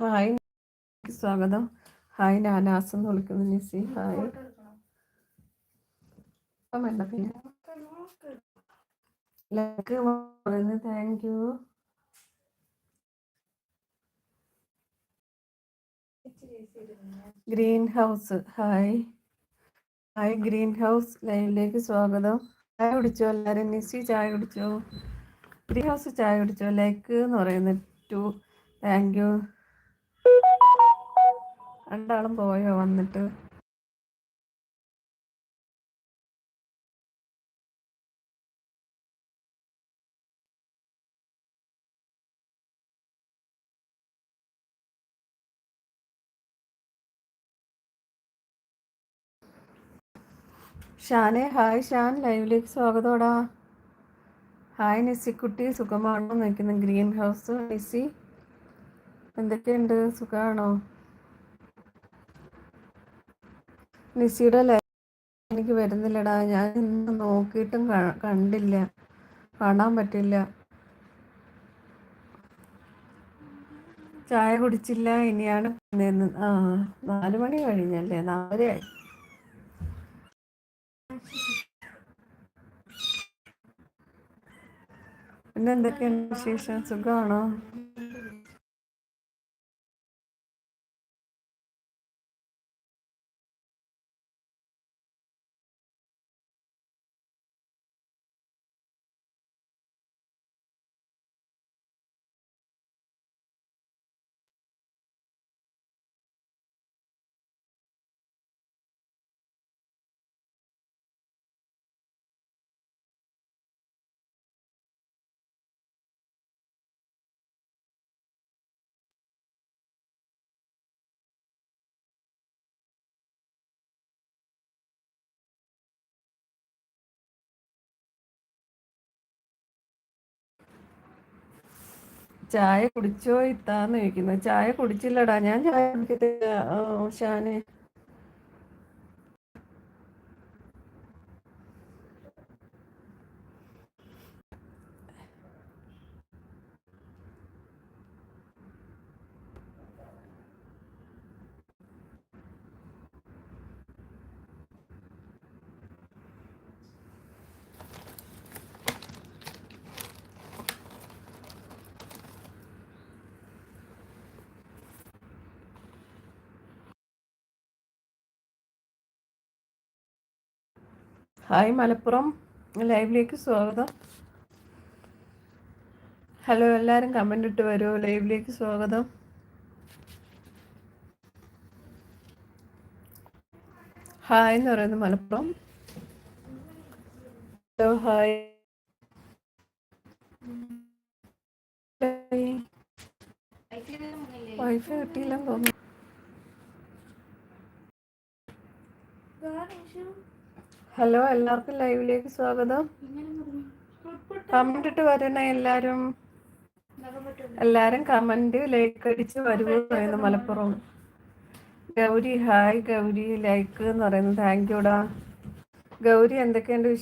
Hi. സ്വാഗതം. Hi നാനാസ് എന്ന് വിളിക്കുന്നു Nisi. Hi. Thank you. Green house. Hi. Hi green house ലൈവിലേക്ക് സ്വാഗതം. ചായ കുടിച്ചോ എല്ലാവരും? നിസി ചായ കുടിച്ചോ? ഗ്രീൻ ഹൗസ് ചായ കുടിച്ചോ? ലൈക്ക് എന്ന് പറയുന്നത് ടു. Thank you. രണ്ടാളും പോയോ വന്നിട്ട്? ഷാനെ ഹായ് ഷാൻ ലൈവിലേക്ക് സ്വാഗതോടാ. ഹായ് നിസിക്കുട്ടി സുഖമാണോ നിൽക്കുന്ന ഗ്രീൻ ഹൗസ് നിസി എന്തൊക്കെയുണ്ട്? സുഖമാണോ? നിസിയുടെ എനിക്ക് വരുന്നില്ലടാ. ഞാൻ ഇന്ന് നോക്കിയിട്ടും കണ്ടില്ല. കാണാൻ പറ്റില്ല. ചായ കുടിച്ചില്ല. ഇനിയാണ് ആ നാല് മണി കഴിഞ്ഞല്ലേ? നാലരയായി പിന്നെ എന്തൊക്കെയാണ് വിശേഷം? സുഖമാണോ? ചായ കുടിച്ചോ ഇത്താന്ന് ചോദിക്കുന്നു. ചായ കുടിച്ചില്ലടാ. ഞാൻ ചായ കുടിക്കത്തില്ല. ഷാനെ ഹായ് മലപ്പുറം ലൈവിലേക്ക് സ്വാഗതം. ഹലോ എല്ലാവരും കമന്റ് ഇട്ട് വരൂ. ലൈവിലേക്ക് സ്വാഗതം. ഹായ് എന്ന് പറയുന്നത് മലപ്പുറം. Hello hi. വൈഫൈ കിട്ടിയില്ലെന്ന് തോന്നുന്നു. ഹലോ എല്ലാവർക്കും ലൈവിലേക്ക് സ്വാഗതം. കമന്റ് വരണേ എല്ലാരും. എല്ലാരും കമന്റ് ലൈക്ക് അടിച്ച് വരുമോ പറയുന്നു മലപ്പുറം. ഗൗരി ഹായ് ഗൗരി ലൈക്ക് എന്ന് പറയുന്നു താങ്ക് യുടാ ഗൗരി എന്തൊക്കെയുണ്ട്